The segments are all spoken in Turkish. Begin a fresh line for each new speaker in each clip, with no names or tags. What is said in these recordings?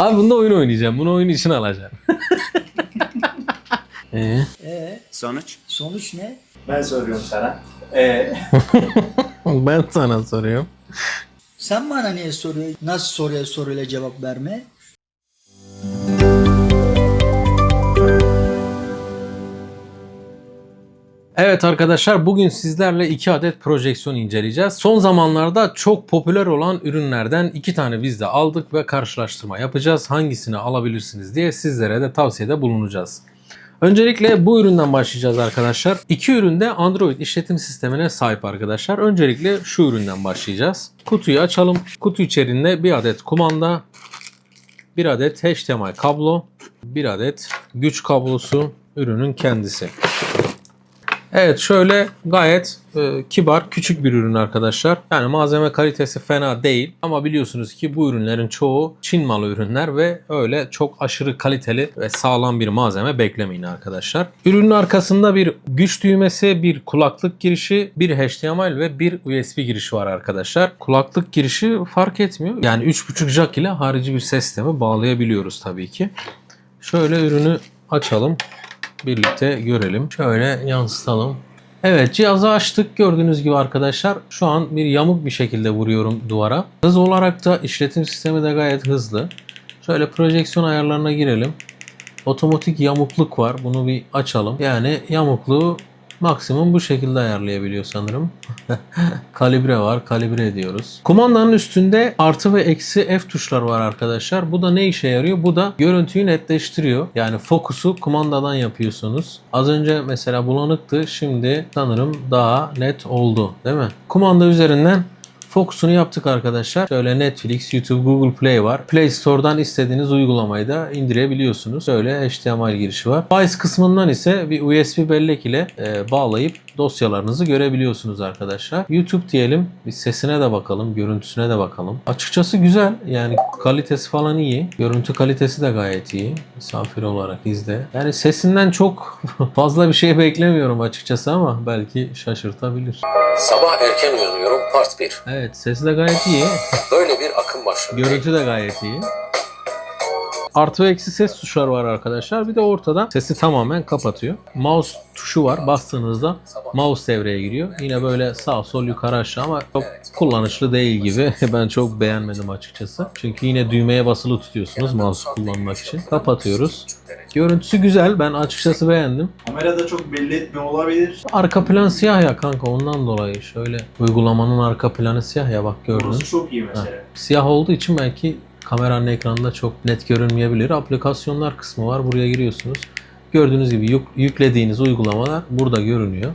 Abi bunda oyun oynayacağım. Bunu oyun için alacağım. ee,
Ee,
Sonuç?
sonuç ne?
Ben soruyorum sana. Ee,
ben sana soruyorum.
Sen bana niye soruyor? Nasıl soruya soruyla cevap verme?
Evet arkadaşlar bugün sizlerle iki adet projeksiyon inceleyeceğiz. Son zamanlarda çok popüler olan ürünlerden iki tane biz de aldık ve karşılaştırma yapacağız. Hangisini alabilirsiniz diye sizlere de tavsiyede bulunacağız. Öncelikle bu üründen başlayacağız arkadaşlar. İki ürün de Android işletim sistemine sahip arkadaşlar. Öncelikle şu üründen başlayacağız. Kutuyu açalım. Kutu içerisinde bir adet kumanda, bir adet HDMI kablo, bir adet güç kablosu ürünün kendisi. Evet şöyle gayet e, kibar küçük bir ürün arkadaşlar. Yani malzeme kalitesi fena değil ama biliyorsunuz ki bu ürünlerin çoğu Çin malı ürünler ve öyle çok aşırı kaliteli ve sağlam bir malzeme beklemeyin arkadaşlar. Ürünün arkasında bir güç düğmesi, bir kulaklık girişi, bir HDMI ve bir USB girişi var arkadaşlar. Kulaklık girişi fark etmiyor. Yani 3.5 jack ile harici bir ses sistemi bağlayabiliyoruz tabii ki. Şöyle ürünü açalım birlikte görelim. Şöyle yansıtalım. Evet cihazı açtık gördüğünüz gibi arkadaşlar. Şu an bir yamuk bir şekilde vuruyorum duvara. Hız olarak da işletim sistemi de gayet hızlı. Şöyle projeksiyon ayarlarına girelim. Otomatik yamukluk var. Bunu bir açalım. Yani yamukluğu maksimum bu şekilde ayarlayabiliyor sanırım. kalibre var. Kalibre ediyoruz. Kumandanın üstünde artı ve eksi F tuşları var arkadaşlar. Bu da ne işe yarıyor? Bu da görüntüyü netleştiriyor. Yani fokusu kumandadan yapıyorsunuz. Az önce mesela bulanıktı. Şimdi sanırım daha net oldu. Değil mi? Kumanda üzerinden Fokusunu yaptık arkadaşlar. Şöyle Netflix, YouTube, Google Play var. Play Store'dan istediğiniz uygulamayı da indirebiliyorsunuz. Şöyle HDMI girişi var. Files kısmından ise bir USB bellek ile e, bağlayıp dosyalarınızı görebiliyorsunuz arkadaşlar. YouTube diyelim. Bir sesine de bakalım, görüntüsüne de bakalım. Açıkçası güzel. Yani kalitesi falan iyi. Görüntü kalitesi de gayet iyi. Misafir olarak izle. Yani sesinden çok fazla bir şey beklemiyorum açıkçası ama belki şaşırtabilir.
Sabah erken uyanıyorum part 1.
Evet sesi de gayet iyi.
Böyle bir akım başladı.
Görüntü de gayet iyi. Artı ve eksi ses tuşları var arkadaşlar. Bir de ortadan sesi tamamen kapatıyor. Mouse tuşu var. Bastığınızda mouse devreye giriyor. Yine böyle sağ sol yukarı aşağı ama çok kullanışlı değil gibi. ben çok beğenmedim açıkçası. Çünkü yine düğmeye basılı tutuyorsunuz mouse kullanmak için. Kapatıyoruz. Görüntüsü güzel. Ben açıkçası beğendim.
kamerada çok belli etmiyor olabilir.
Arka plan siyah ya kanka ondan dolayı şöyle uygulamanın arka planı siyah ya bak gördün.
Burası çok iyi mesela.
Siyah olduğu için belki kameranın ekranında çok net görünmeyebilir. Aplikasyonlar kısmı var. Buraya giriyorsunuz. Gördüğünüz gibi yük- yüklediğiniz uygulamalar burada görünüyor.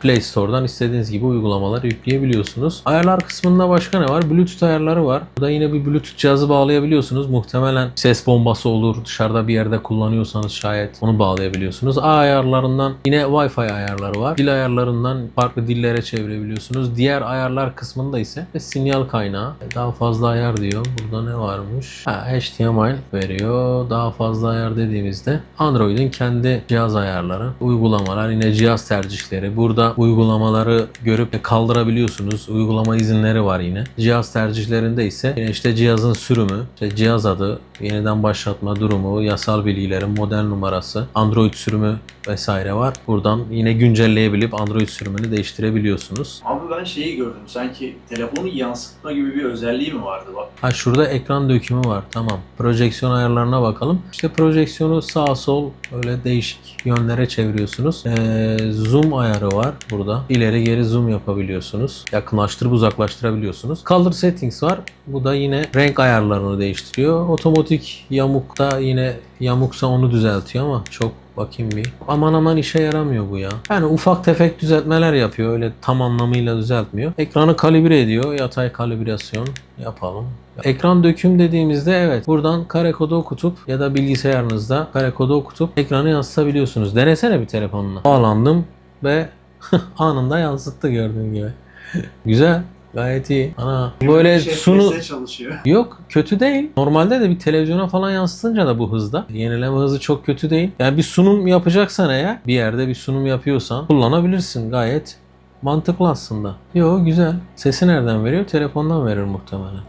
Play Store'dan istediğiniz gibi uygulamaları yükleyebiliyorsunuz. Ayarlar kısmında başka ne var? Bluetooth ayarları var. Burada yine bir Bluetooth cihazı bağlayabiliyorsunuz. Muhtemelen ses bombası olur. Dışarıda bir yerde kullanıyorsanız şayet onu bağlayabiliyorsunuz. A ayarlarından yine Wi-Fi ayarları var. Dil ayarlarından farklı dillere çevirebiliyorsunuz. Diğer ayarlar kısmında ise sinyal kaynağı. Daha fazla ayar diyor. Burada ne varmış? Ha, HDMI veriyor. Daha fazla ayar dediğimizde Android'in kendi cihaz ayarları, uygulamalar, yine cihaz tercihleri. Burada uygulamaları görüp kaldırabiliyorsunuz. Uygulama izinleri var yine. Cihaz tercihlerinde ise yine işte cihazın sürümü, işte cihaz adı, yeniden başlatma durumu, yasal bilgileri, model numarası, Android sürümü vesaire var. Buradan yine güncelleyebilip Android sürümünü değiştirebiliyorsunuz.
Abi ben şeyi gördüm. Sanki telefonu yansıtma gibi bir özelliği mi vardı bak.
Ha şurada ekran dökümü var. Tamam. Projeksiyon ayarlarına bakalım. İşte projeksiyonu sağ sol öyle değişik yönlere çeviriyorsunuz. Ee, zoom ayarı var burada. İleri geri zoom yapabiliyorsunuz. Yakınlaştırıp uzaklaştırabiliyorsunuz. Color settings var. Bu da yine renk ayarlarını değiştiriyor. Otomatik yamukta yine yamuksa onu düzeltiyor ama çok Bakayım bir. Aman aman işe yaramıyor bu ya. Yani ufak tefek düzeltmeler yapıyor. Öyle tam anlamıyla düzeltmiyor. Ekranı kalibre ediyor. Yatay kalibrasyon yapalım. Ekran döküm dediğimizde evet buradan kare kodu okutup ya da bilgisayarınızda kare kodu okutup ekranı yansıtabiliyorsunuz. Denesene bir telefonla. Bağlandım ve anında yansıttı gördüğün gibi. Güzel. Gayet iyi. Ana böyle
Şey,
sunu
FPS çalışıyor.
Yok kötü değil. Normalde de bir televizyona falan yansıtınca da bu hızda. Yenileme hızı çok kötü değil. Yani bir sunum yapacaksan eğer bir yerde bir sunum yapıyorsan kullanabilirsin gayet mantıklı aslında. Yo güzel. Sesi nereden veriyor? Telefondan verir muhtemelen.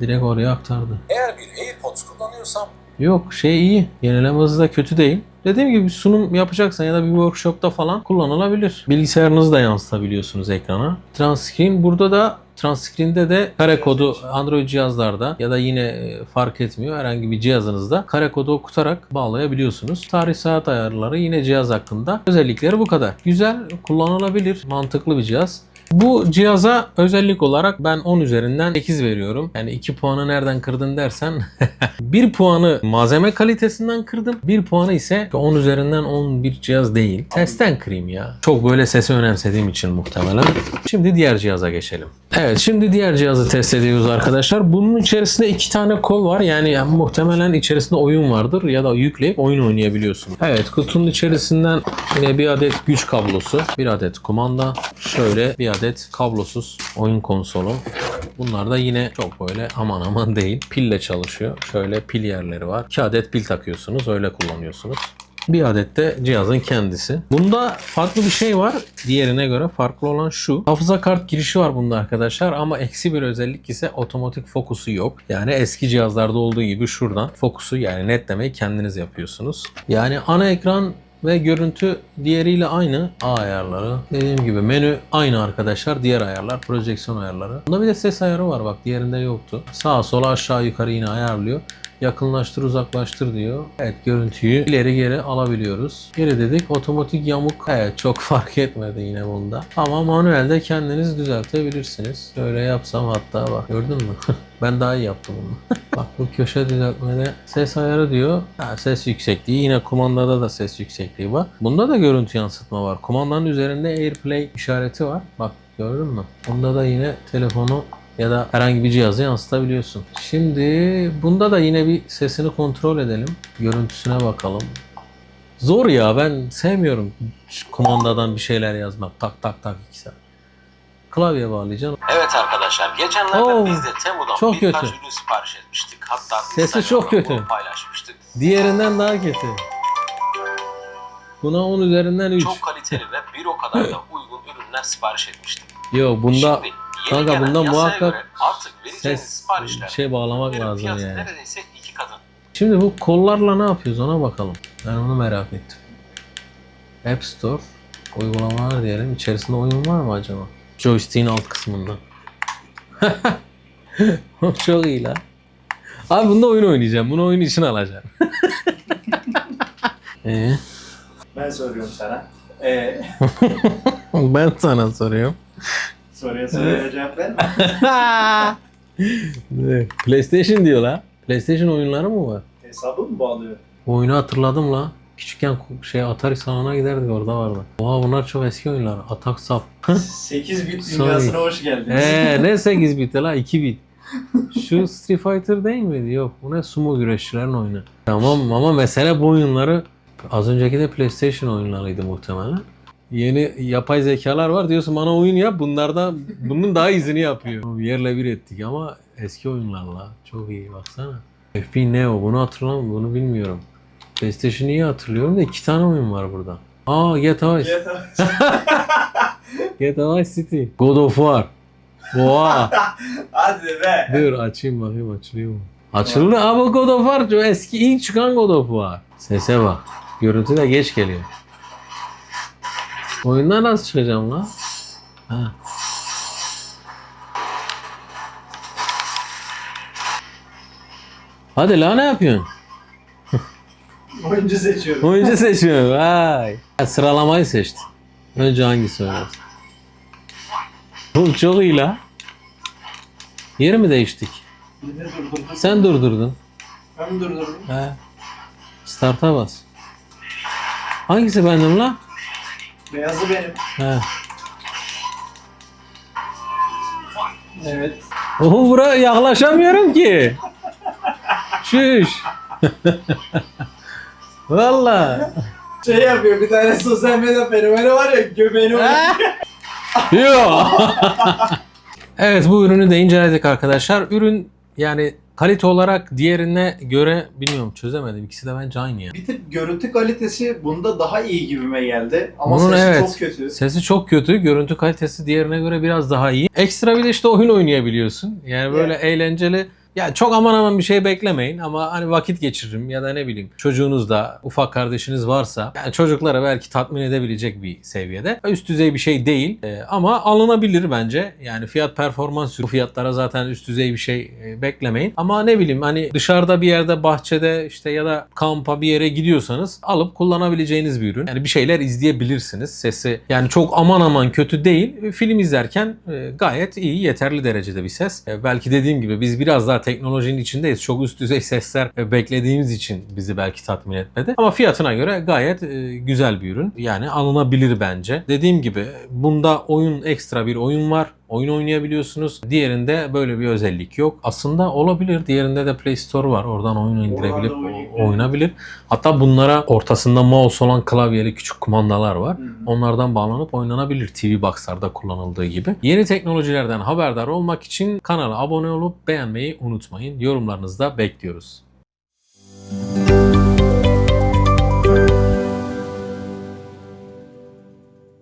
Direkt oraya aktardı.
Eğer bir AirPods kullanıyorsam
Yok şey iyi. Yenileme hızı da kötü değil. Dediğim gibi bir sunum yapacaksan ya da bir workshopta falan kullanılabilir. Bilgisayarınızı da yansıtabiliyorsunuz ekrana. Transcreen burada da Transcreen'de de kare kodu Android cihazlarda ya da yine e, fark etmiyor herhangi bir cihazınızda kare kodu okutarak bağlayabiliyorsunuz. Tarih saat ayarları yine cihaz hakkında. Özellikleri bu kadar. Güzel, kullanılabilir, mantıklı bir cihaz. Bu cihaza özellik olarak ben 10 üzerinden 8 veriyorum. Yani 2 puanı nereden kırdın dersen 1 puanı malzeme kalitesinden kırdım. 1 puanı ise 10 üzerinden 11 cihaz değil. Sesten kırayım ya. Çok böyle sesi önemsediğim için muhtemelen. Şimdi diğer cihaza geçelim. Evet şimdi diğer cihazı test ediyoruz arkadaşlar. Bunun içerisinde iki tane kol var. Yani muhtemelen içerisinde oyun vardır ya da yükleyip oyun oynayabiliyorsun. Evet kutunun içerisinden yine bir adet güç kablosu, bir adet kumanda, şöyle bir adet kablosuz oyun konsolu. Bunlar da yine çok böyle aman aman değil. Pille çalışıyor. Şöyle pil yerleri var. 2 adet pil takıyorsunuz. Öyle kullanıyorsunuz. Bir adet de cihazın kendisi. Bunda farklı bir şey var. Diğerine göre farklı olan şu. Hafıza kart girişi var bunda arkadaşlar ama eksi bir özellik ise otomatik fokusu yok. Yani eski cihazlarda olduğu gibi şuradan fokusu yani netlemeyi kendiniz yapıyorsunuz. Yani ana ekran ve görüntü diğeriyle aynı. A ayarları. Dediğim gibi menü aynı arkadaşlar. Diğer ayarlar, projeksiyon ayarları. Bunda bir de ses ayarı var bak diğerinde yoktu. Sağa sola aşağı yukarı yine ayarlıyor. Yakınlaştır uzaklaştır diyor. Evet görüntüyü ileri geri alabiliyoruz. Geri dedik otomatik yamuk. Evet çok fark etmedi yine bunda. Ama manuelde kendiniz düzeltebilirsiniz. Şöyle yapsam hatta bak gördün mü? ben daha iyi yaptım bunu. bak bu köşe düzeltmede ses ayarı diyor. Ha, ses yüksekliği yine kumandada da ses yüksekliği var. Bunda da görüntü yansıtma var. Kumandanın üzerinde AirPlay işareti var. Bak gördün mü? Bunda da yine telefonu ya da herhangi bir cihazı yansıtabiliyorsun. Şimdi bunda da yine bir sesini kontrol edelim. Görüntüsüne bakalım. Zor ya ben sevmiyorum kumandadan bir şeyler yazmak. Tak tak tak iki saat. Klavye bağlayacaksın.
Evet arkadaşlar geçenlerde
Oo,
biz de Temu'dan
çok
birkaç
kötü.
ürün sipariş etmiştik. Hatta
Sesi çok kötü.
paylaşmıştık.
Diğerinden daha kötü. Buna 10 üzerinden 3.
Çok kaliteli ve bir o kadar da uygun ürünler sipariş etmiştik.
Yo bunda
Şimdi
kanka bunda muhakkak ses şey bağlamak lazım yani.
neredeyse iki katı.
Şimdi bu kollarla ne yapıyoruz ona bakalım. Ben onu merak ettim. App Store uygulamalar diyelim. İçerisinde oyun var mı acaba? Joystick'in alt kısmında. Çok iyi la. Abi bunda oyun oynayacağım. Bunu oyun için alacağım. ee,
Ben soruyorum sana. Ee,
ben sana soruyorum.
soruya soruya cevap verme.
PlayStation diyor la. PlayStation oyunları mı var?
Hesabı mı bağlıyor?
Oyunu hatırladım la. Küçükken şey Atari salonuna giderdik orada vardı. Oha bunlar çok eski oyunlar. Atak Sap.
8 bit dünyasına hoş geldiniz.
Eee ne 8 bit la 2 bit. Şu Street Fighter değil miydi? Yok bu ne sumo güreşçilerin oyunu. Tamam ama mesele bu oyunları az önceki de PlayStation oyunlarıydı muhtemelen. Yeni yapay zekalar var diyorsun bana oyun yap bunlardan bunun daha iyisini yapıyor. Yerle bir ettik ama eski oyunlarla çok iyi baksana. FB Neo bunu hatırlamıyorum bunu bilmiyorum. PlayStation'ı iyi hatırlıyorum da iki tane oyun var burada. Aa GTA Vice.
GTA.
Vice City. God of War. Oha.
Hadi be.
Dur açayım bakayım açılıyor mu? Açıldı ama God of War eski ilk çıkan God of War. Sese bak. Görüntü de geç geliyor. Oyundan nasıl çıkacağım lan? Ha. Hadi la ne yapıyorsun?
Oyuncu seçiyorum.
Oyuncu seçiyorum. Vay. Ha, Sıralamayı seçtin. Önce hangisi oynasın? Oğlum çok iyi la. Yeri mi değiştik?
Yine durdurdum.
Sen durdurdun.
Ben mi durdurdum?
He. Start'a bas. Hangisi benim la?
Beyazı benim.
He.
Evet.
Oho buraya yaklaşamıyorum ki. Şuş. Valla.
Şey yapıyor bir tane sosyal medya fenomeni var ya göbeğini.
Yok. evet bu ürünü de inceledik arkadaşlar. Ürün yani kalite olarak diğerine göre bilmiyorum çözemedim. İkisi de bence aynı ya.
Bir tık görüntü kalitesi bunda daha iyi gibime geldi. Ama
Bunun
sesi
evet.
çok kötü.
Sesi çok kötü. Görüntü kalitesi diğerine göre biraz daha iyi. Ekstra bir de işte oyun oynayabiliyorsun. Yani böyle eğlenceli Yani çok aman aman bir şey beklemeyin ama hani vakit geçiririm ya da ne bileyim çocuğunuz da ufak kardeşiniz varsa yani çocuklara belki tatmin edebilecek bir seviyede. Üst düzey bir şey değil Ee, ama alınabilir bence. Yani fiyat performans bu fiyatlara zaten üst düzey bir şey e, beklemeyin. Ama ne bileyim hani dışarıda bir yerde bahçede işte ya da kampa bir yere gidiyorsanız alıp kullanabileceğiniz bir ürün. Yani bir şeyler izleyebilirsiniz. Sesi yani çok aman aman kötü değil. Film izlerken e, gayet iyi, yeterli derecede bir ses. E, belki dediğim gibi biz biraz daha teknolojinin içindeyiz. Çok üst düzey sesler beklediğimiz için bizi belki tatmin etmedi. Ama fiyatına göre gayet e, güzel bir ürün. Yani alınabilir bence. Dediğim gibi bunda oyun ekstra bir oyun var. Oyun oynayabiliyorsunuz. Diğerinde böyle bir özellik yok. Aslında olabilir. Diğerinde de Play Store var. Oradan oyun indirebilip
oyun
o-
yüklenir.
oynanabilir. Hatta bunlara ortasında mouse olan klavyeli küçük kumandalar var.
Hı hı.
Onlardan bağlanıp oynanabilir TV Box'larda kullanıldığı gibi. Yeni teknolojilerden haberdar olmak için kanala abone olup beğenmeyi unutmayın. Yorumlarınızı da bekliyoruz.